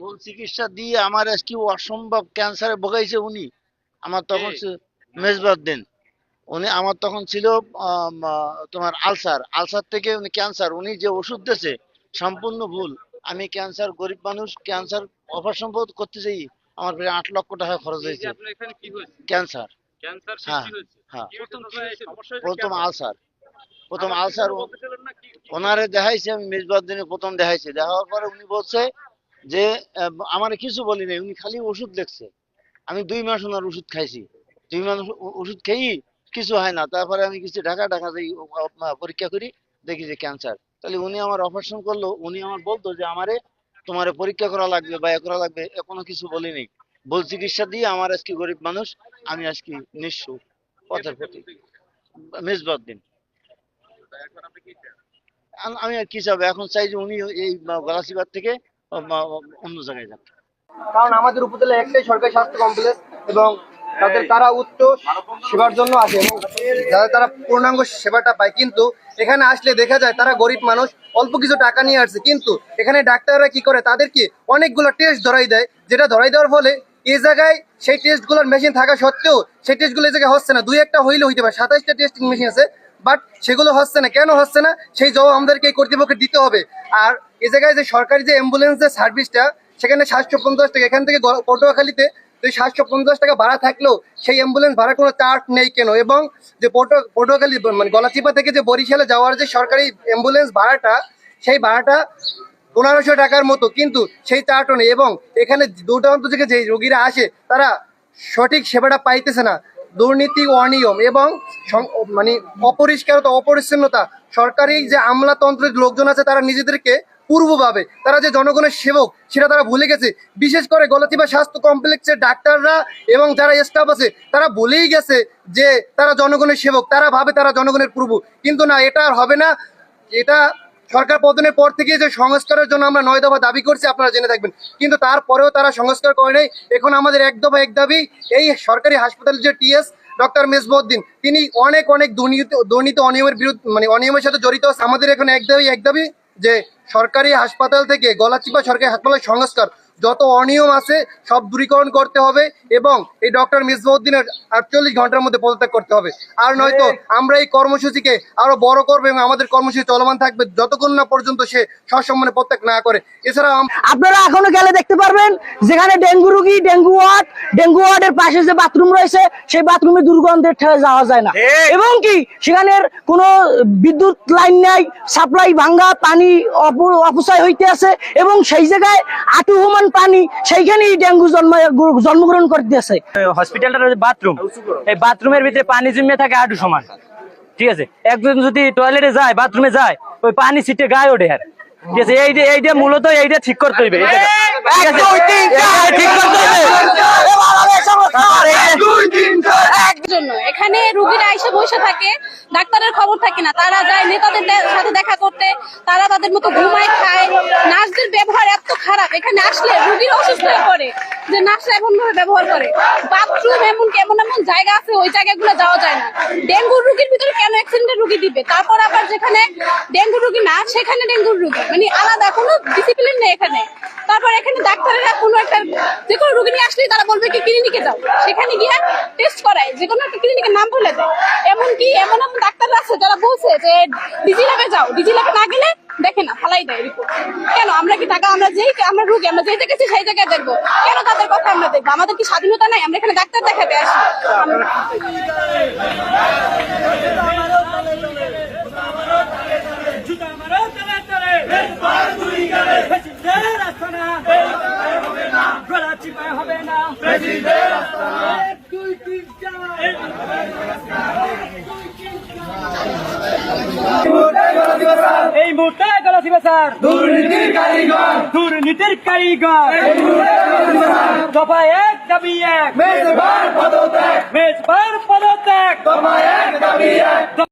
ভুল চিকিৎসা দিয়ে আমার আজকে অসম্ভব ক্যান্সারে ভোগাইছে উনি। আমার তখন কে? ছিল মেজবাউদ্দিন উনি আমার তখন ছিল তোমার আলসার। আলসার থেকে উনি ক্যান্সার উনি যে ওষুধ দিয়েছে সম্পূর্ণ ভুল। আমি ক্যান্সার গরিব মানুষ ক্যান্সার অপারেশন করতে চাই আমার প্রায় আট লক্ষ টাকা খরচ হয়েছে। আপনার এখানে কি হয়েছে? ক্যান্সার ক্যান্সার হ্যাঁ, হয়েছে? হ্যাঁ। প্রথম সমস্যা হয়েছে প্রথম আলসার। প্রথম আলসার? কি- কি- ওনারে দেখাইছে আমি মেজবাউদ্দিনে প্রথম দেখাইছি। দেখার পরে উনি বলছে যে আমার কিছু বলি নাই উনি খালি ওষুধ লিখছে আমি দুই মাস ওনার ওষুধ খাইছি দুই মাস ওষুধ খেয়েই কিছু হয় না তারপরে আমি কিছু ঢাকা ঢাকা পরীক্ষা করি দেখি যে ক্যান্সার তাহলে উনি আমার অপারেশন করল উনি আমার বলতো যে আমারে তোমার পরীক্ষা করা লাগবে বা করা লাগবে কোনো কিছু বলিনি ভুল চিকিৎসা দিয়ে আমার আজকে গরিব মানুষ আমি আজকে নিঃস্ব পথের প্রতি চান? আম- আর কি চাবো এখন চাই যে উনি এই গলাচিপার থেকে অন্য জায়গায় যান। কারণ আমাদের উপজেলায় একটাই সরকারি স্বাস্থ্য কমপ্লেক্স এবং তাদের তারা উচ্চ সেবার জন্য আসে এবং তারা পূর্ণাঙ্গ সেবাটা পায়। কিন্তু এখানে আসলে দেখা যায় তারা গরিব মানুষ, অল্প কিছু টাকা নিয়ে আসছে। কিন্তু এখানে ডাক্তাররা কি করে? তাদেরকে অনেকগুলো টেস্ট ধরাই দেয়, যেটা ধরাই দেওয়ার ফলে এই জায়গায় সেই টেস্টগুলোর মেশিন থাকা সত্ত্বেও সেই টেস্টগুলো এই জায়গায় হচ্ছে না। দুই একটা হইলে হইতে পারে। সাতাইশটা টেস্টিং মেশিন আছে বাট সেগুলো হচ্ছে না। কেন হচ্ছে না? সেই জবাব আমাদেরকে এই কর্তৃপক্ষকে দিতে হবে। আর এ জায়গায় যে সরকারি যে অ্যাম্বুলেন্সের সার্ভিসটা সেখানে সাতশো পঞ্চাশ টাকা, এখান থেকে পটুয়াখালীতে যদি সাতশো পঞ্চাশ টাকা ভাড়া থাকলেও সেই অ্যাম্বুলেন্স ভাড়া কোনো চার্জ নেই কেন? এবং যে পটু, পটুয়াখালী মানে গলাচিপা থেকে যে বরিশালে যাওয়ার যে সরকারি অ্যাম্বুলেন্স ভাড়াটা, সেই ভাড়াটা পনেরোশো টাকার মতো, কিন্তু সেই চার্টও নেই। এবং এখানে দূরান্ত থেকে যে রোগীরা আসে, তারা সঠিক সেবাটা পাইতেছে না। দুর্নীতি অনিয়ম এবং মানে অপরিষ্কারতা, অপরিচ্ছন্নতা, সরকারি যে আমলাতন্ত্রের লোকজন আছে তারা নিজেদেরকে পূর্বভাবে তারা যে জনগণের সেবক, সেটা তারা ভুলে গেছে। বিশেষ করে গলাচিপা স্বাস্থ্য কমপ্লেক্সের ডাক্তাররা এবং যারা স্টাফ আছে, তারা ভুলেই গেছে যে তারা জনগণের সেবক, তারা ভাবে তারা জনগণের পূর্ব। কিন্তু না, এটা আর হবে না। এটা সরকার পতনের পর থেকে যে সংস্কারের জন্য আমরা নয় দফা দাবি করছি, আপনারা জেনে থাকবেন। কিন্তু তারপরেও তারা সংস্কার করে নাই। এখন আমাদের এক দফা এক দাবি, এই সরকারি হাসপাতালের যে টিএস, ডক্টর মেজবউদ্দিন তিনি অনেক অনেক দুর্নীতি দুর্নীতি অনিয়মের বিরুদ্ধে মানে অনিয়মের সাথে জড়িত আছে। আমাদের এখন এক দাবি এক দাবি যে সরকারি হাসপাতাল থেকে গলাচিপা সরকারি হাসপাতালের সংস্কার যত অনিয়ম আছে সব দূরীকরণ করতে হবে এবং এই ডক্টর মিসবাউদ্দিনের আটচল্লিশ ঘণ্টার মধ্যে পদত্যাগ করতে হবে। আর নয়তো আমরা এই কর্মসূচিকে আরও বড় করব এবং আমাদের কর্মসূচি চলমান থাকবে যতক্ষণ না পর্যন্ত সে সসম্মানে প্রত্যাগ না করে। এছাড়া আপনারা এখনও গেলে দেখতে পারবেন যেখানে ডেঙ্গু রুগী ডেঙ্গু ওয়ার্ড ডেঙ্গু ওয়ার্ডের পাশে যে বাথরুম রয়েছে সেই বাথরুমে দুর্গন্ধের ঠেলে যাওয়া যায় না। এবং কি সেখানের কোনো বিদ্যুৎ লাইন নাই সাপ্লাই ভাঙ্গা পানি অপচয় হইতে আছে এবং সেই জায়গায় আটু সমান পানি সেইখানেই ডেঙ্গু জন্ম জন্মগ্রহণ করতে আছে। হসপিটালটার যে বাথরুম এই বাথরুমের ভিতরে পানি জমে থাকে আটু সমান। ঠিক আছে? একজন যদি টয়লেটে যায় বাথরুমে যায় ওই পানি ছিটে গায়ে ওঠে আর। ঠিক আছে? এইটা এইটা মূলত এইটা ঠিক করতে হইবে। ঠিক আছে? ঠিক করতে এখানে রুগীরা এসে বসে থাকে ডাক্তারের খবর থাকে না। তারা যায় নেতাদের সাথে দেখা করতে তারা তাদের মতো ঘুমায় খায়। নার্সদের ব্যবহার এত এখানে আসলে রুগীর অসুস্থ হয়ে পড়ে। যে নার্সরা এমন ভাবে ব্যবহার করে। বাথরুম এমন এমন এমন জায়গা আছে, ওই জায়গাগুলো যাওয়া যায় না। ডেঙ্গুর রুগীর ভিতরে কেন অ্যাক্সিডেন্টের রুগী দিবে? তারপর আবার যেখানে ডেঙ্গু রুগী না, সেখানে ডেঙ্গুর রুগী। মানে আলাদা, কোনো ডিসিপ্লিন নেই এখানে। তারপর এখানে ডাক্তারেরা কোনো একটা, যে কোনো রুগী নিয়ে আসলেই তারা বলবে কি, ক্লিনিকে যাও। সেখানে গিয়ে টেস্ট করায়। যে কোনো একটা ক্লিনিকের নাম বলে দেয়। এমনকি এমন এমন ডাক্তার আছে যারা বলছে যে, ডিজি ল্যাবে যাও। ডিজি ল্যাবে না গেলে দেখে না, ফালাই দেয় কেন? আমরা কি টাকা আমরা যেই আমরা রুগী, আমরা যেই দেখেছি সেই জায়গায় দেখব। কেন তাদের কথা আমরা দেখব? আমাদের কি স্বাধীনতা নাই? আমরা এখানে ডাক্তার দেখাতে আসি। মুহূর্তে গলাচিপা স্যার দুর্নীতির কারিগর। দুর্নীতির কারিগর। দফা এক দাবি এক। মেজবার পদত্যাগ। মেজবার পদত্যাগ। দফা এক দাবি এক।